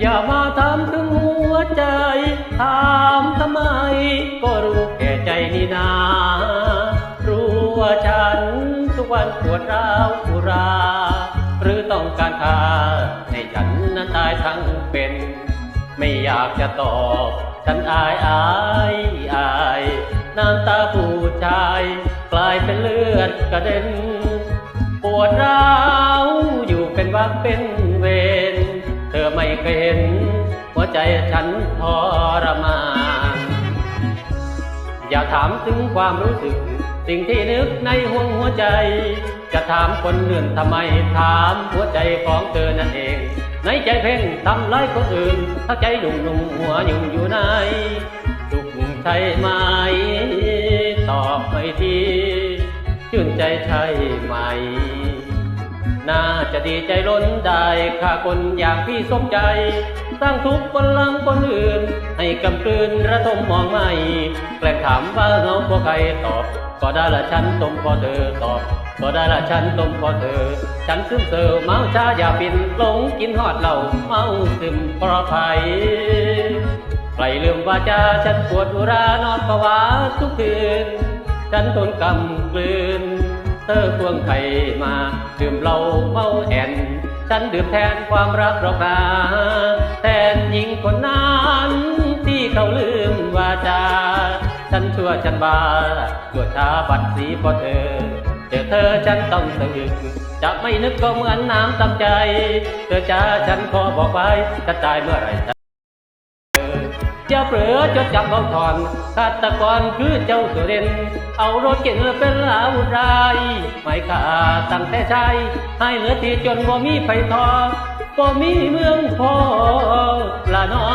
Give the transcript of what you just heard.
อย่ามาถามถึงหัวใจ ถามทำไม ก็รู้แก่ใจนี่นา รู้ว่าฉันทุกวันปวดร้าวอุรา หรือต้องการค่าให้ฉันนั้นตายทั้งเป็น ไม่อยากจะตอบ ฉันอายอายอายน้ำตาผู้ชาย กลายเป็นเลือดกระเด็น ปวดร้าวอยู่เป็นวักเป็นเวร เคยเห็น หัวใจฉันทรมาน อย่าถามถึงความรู้สึก สิ่งที่นึกในห่วงหัวใจ จะถามคนอื่นทำไมถามหัวใจของเธอนั่นเอง ในใจเพ่งทำร้ายคนอื่น ถ้าใจหนุ่มหนุ่มหัวยุ่งอยู่ไหนสุขใช่ไหมตอบไปทีชื่นใจใช่ไหม น่าจะดีใจล้นได้ค่าคนอย่างพี่สมใจ สร้างทุกข์บนลังคนอื่น ให้กำกืนระทมมองไม่แกล้งถามว่าเงาพวกใครตอบ ก็ได้ละฉันตมพอเธอตอบ ก็ได้ละฉันตมพอเธอ ฉันซึมเซอเมาชาอย่าปินหลงกินหอดเหล้าเมาซึมเพราะภัยใครลืมว่าจาฉันปวดอุรานอนภาวะทุกคืน ฉันทนกำกลืน เธอควงไข่มาดื่มเหล้าเมาแอน ฉันดื่มแทนความรักหรอกนาแทนหญิงคนนั้นที่เขาลืมว่าจา ฉันชั่วฉันบาชั่วช้าบัดสีเพราะเธอ เจอเธอฉันต้องสะอึกจะไม่นึกก็เหมือนน้ำตำใจ เธอจ้าฉันขอบอกไว้จะตายเมื่อไหร อย่าเปลือจดจำเอาถอนฆาตกรคือเจ้าสุรินเอารถเก่งเป็นลาวุรายไม่ขาดตั้งแต่ชายให้เหลือที่จนบ่มีไฟทอบ่มีเมืองพอละนอ